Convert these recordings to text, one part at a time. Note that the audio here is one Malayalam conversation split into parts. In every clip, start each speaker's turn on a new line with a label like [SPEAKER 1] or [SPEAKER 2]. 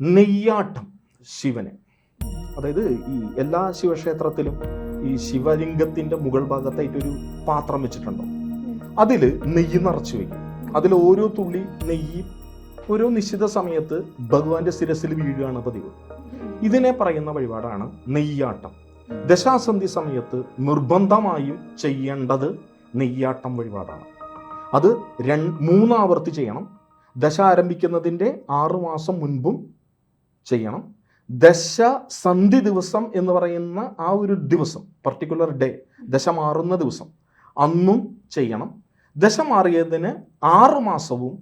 [SPEAKER 1] നെയ്യാട്ടം ശിവന്. അതായത് ഈ എല്ലാ ശിവക്ഷേത്രത്തിലും ഈ ശിവലിംഗത്തിന്റെ മുകൾ ഭാഗത്തായിട്ട് ഒരു പാത്രം വെച്ചിട്ടുണ്ടോ? അതിൽ നെയ്യ് നിറച്ചു വെക്കും. അതിൽ ഓരോ തുള്ളി നെയ്യ് ഓരോ നിശ്ചിത സമയത്ത് ഭഗവാന്റെ ശിരസിൽ വീഴുകയാണ് പതിവ്. ഇതിനെ പറയുന്ന വഴിപാടാണ് നെയ്യാട്ടം. ദശാസന്ധി സമയത്ത് നിർബന്ധമായും ചെയ്യേണ്ടത് നെയ്യാട്ടം വഴിപാടാണ്. അത് രണ്ട് മൂന്നാവർത്തി ചെയ്യണം. ദശ ആരംഭിക്കുന്നതിന്റെ ആറു മാസം മുൻപും ചെയ്യണം. ദശ സന്ധി ദിവസം എന്ന് പറയുന്ന ആ ഒരു ദിവസം പർട്ടിക്കുലർ ഡേ ദശ മാറുന്ന ദിവസം അന്നും ചെയ്യണം. ദശ മാറിയതിന് ആറ് മാസവും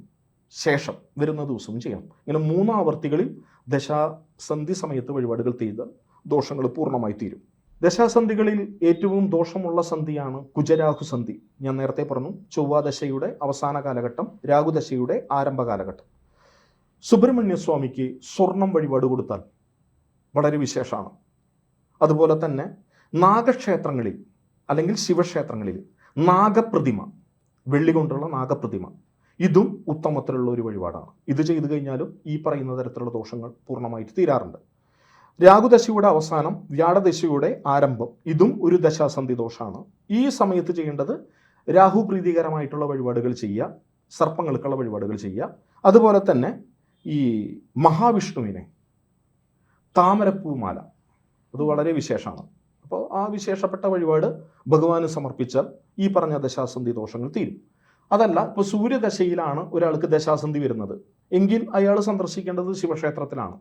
[SPEAKER 1] ശേഷം വരുന്ന ദിവസവും ചെയ്യണം. ഇങ്ങനെ മൂന്നാവർത്തികളിൽ ദശാസന്ധി സമയത്ത് വഴിപാടുകൾ ചെയ്താൽ ദോഷങ്ങൾ പൂർണമായി തീരും. ദശാസന്ധികളിൽ ഏറ്റവും ദോഷമുള്ള സന്ധിയാണ് കുജരാഹു സന്ധി ഞാൻ നേരത്തെ പറഞ്ഞു ചൊവ്വാദശയുടെ അവസാന കാലഘട്ടം രാഹുദശയുടെ ആരംഭ കാലഘട്ടം സുബ്രഹ്മണ്യ സ്വാമിക്ക് സ്വർണം വഴിപാട് കൊടുത്താൽ വളരെ വിശേഷമാണ്. അതുപോലെ തന്നെ നാഗക്ഷേത്രങ്ങളിൽ അല്ലെങ്കിൽ ശിവക്ഷേത്രങ്ങളിൽ നാഗപ്രതിമ വെള്ളി കൊണ്ടുള്ള നാഗപ്രതിമ ഇതും ഉത്തമത്തിലുള്ള ഒരു വഴിപാടാണ്. ഇത് ചെയ്തു കഴിഞ്ഞാലും ഈ പറയുന്ന തരത്തിലുള്ള ദോഷങ്ങൾ പൂർണമായിട്ട് തീരാറുണ്ട്. രാഹുദശയുടെ അവസാനം വ്യാഴദശയുടെ ആരംഭം ഇതും ഒരു ദശാസന്ധി ദോഷമാണ്. ഈ സമയത്ത് ചെയ്യേണ്ടത് രാഹു പ്രീതികരമായിട്ടുള്ള വഴിപാടുകൾ ചെയ്യുക സർപ്പങ്ങൾക്കുള്ള വഴിപാടുകൾ ചെയ്യുക. അതുപോലെ തന്നെ ഈ മഹാവിഷ്ണുവിനെ. താമരപ്പൂമാല. അത് വളരെ വിശേഷമാണ്. അപ്പോൾ ആ വിശേഷപ്പെട്ട വഴിപാട് ഭഗവാന് സമർപ്പിച്ചാൽ ഈ പറഞ്ഞ ദശാസന്ധി ദോഷങ്ങൾ തീരും. അതല്ല ഇപ്പോൾ സൂര്യദശയിലാണ് ഒരാൾക്ക് ദശാസന്ധി വരുന്നത്. എങ്കിൽ അയാൾ സന്ദർശിക്കേണ്ടത് ശിവക്ഷേത്രത്തിലാണ്.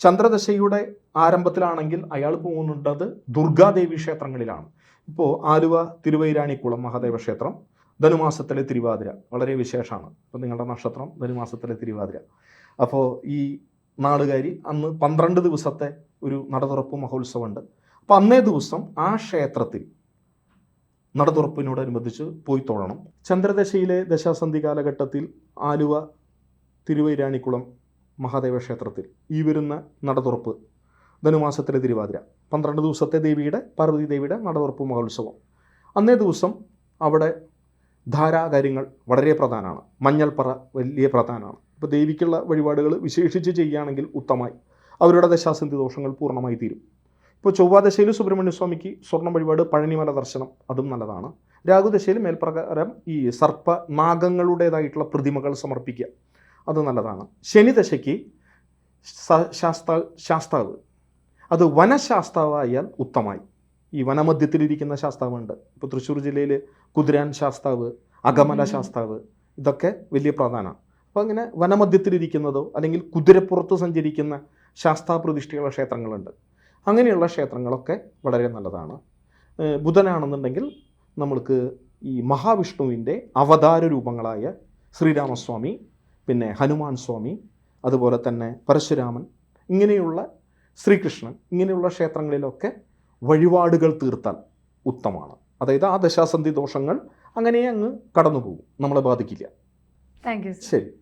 [SPEAKER 1] ചന്ദ്രദശയുടെ ആരംഭത്തിലാണെങ്കിൽ അയാൾ പോകുന്നുണ്ടത് ദുർഗാദേവി ക്ഷേത്രങ്ങളിലാണ്. ഇപ്പോൾ ആലുവ തിരുവൈരാണിക്കുളം മഹാദേവ ക്ഷേത്രം ധനുമാസത്തിലെ തിരുവാതിര. വളരെ വിശേഷമാണ്. ഇപ്പം നിങ്ങളുടെ നക്ഷത്രം ധനുമാസത്തിലെ തിരുവാതിര. അപ്പോൾ ഈ നാടുകാരി അന്ന് പന്ത്രണ്ട് ദിവസത്തെ ഒരു നടതുറപ്പ് മഹോത്സവമുണ്ട്. അപ്പം അന്നേ ദിവസം ആ ക്ഷേത്രത്തിൽ നടതുറപ്പിനോടനുബന്ധിച്ച് പോയി തൊഴണം. ചന്ദ്രദശയിലെ ദശാസന്ധി കാലഘട്ടത്തിൽ ആലുവ തിരുവൈരാണിക്കുളം മഹാദേവ ക്ഷേത്രത്തിൽ ഈ വരുന്ന നടതുറപ്പ് ധനുമാസത്തിലെ തിരുവാതിര പന്ത്രണ്ട് ദിവസത്തെ ദേവിയുടെ പാർവതി ദേവിയുടെ നടതുറപ്പ് മഹോത്സവം. അന്നേ ദിവസം അവിടെ ധാരാകാര്യങ്ങൾ വളരെ പ്രധാനമാണ്. മഞ്ഞൾപ്പറ വലിയ പ്രധാനമാണ്. ഇപ്പോൾ ദേവിക്കുള്ള വഴിപാടുകൾ വിശേഷിച്ച് ചെയ്യുകയാണെങ്കിൽ ഉത്തമമായി. അവരുടെ ദശാസന്ധി ദോഷങ്ങൾ പൂർണമായി തീരും. ഇപ്പോൾ ചൊവ്വാദശയിൽ സുബ്രഹ്മണ്യ സ്വാമിക്ക് സ്വർണ വഴിപാട് പഴനിമല ദർശനം അതും നല്ലതാണ്. രാഹുദശയിൽ മേൽപ്രകാരം ഈ സർപ്പ നാഗങ്ങളുടേതായിട്ടുള്ള പ്രതിമകൾ സമർപ്പിക്കുക അത് നല്ലതാണ്. ശനിദശയ്ക്ക് ശാസ്താ ശാസ്താവ്. അത് വനശാസ്താവായാൽ ഉത്തമായി ഈ വനമധ്യത്തിലിരിക്കുന്ന ശാസ്താവുണ്ട്. ഇപ്പോൾ തൃശ്ശൂർ ജില്ലയിൽ കുതിരാൻ ശാസ്താവ് അകമല ശാസ്താവ് ഇതൊക്കെ വലിയ പ്രധാനമാണ് അപ്പോൾ അങ്ങനെ വനമധ്യത്തിലിരിക്കുന്നതോ അല്ലെങ്കിൽ കുതിരപ്പുറത്ത് സഞ്ചരിക്കുന്ന ശാസ്താപ്രതിഷ്ഠയുള്ള ക്ഷേത്രങ്ങളുണ്ട്. അങ്ങനെയുള്ള ക്ഷേത്രങ്ങളൊക്കെ വളരെ നല്ലതാണ്. ബുധനാണെന്നുണ്ടെങ്കിൽ നമ്മൾക്ക് ഈ മഹാവിഷ്ണുവിന്റെ അവതാര രൂപങ്ങളായ ശ്രീരാമസ്വാമി പിന്നെ ഹനുമാൻ സ്വാമി അതുപോലെ തന്നെ പരശുരാമൻ ഇങ്ങനെയുള്ള ശ്രീകൃഷ്ണൻ ഇങ്ങനെയുള്ള ക്ഷേത്രങ്ങളിലൊക്കെ വഴിപാടുകൾ തീർത്താൽ ഉത്തമമാണ്. അതായത് ആ ദശാസന്ധി ദോഷങ്ങൾ അങ്ങനെ അങ്ങ് കടന്നു പോകും നമ്മളെ ബാധിക്കില്ല.
[SPEAKER 2] താങ്ക് യു
[SPEAKER 1] ശരി.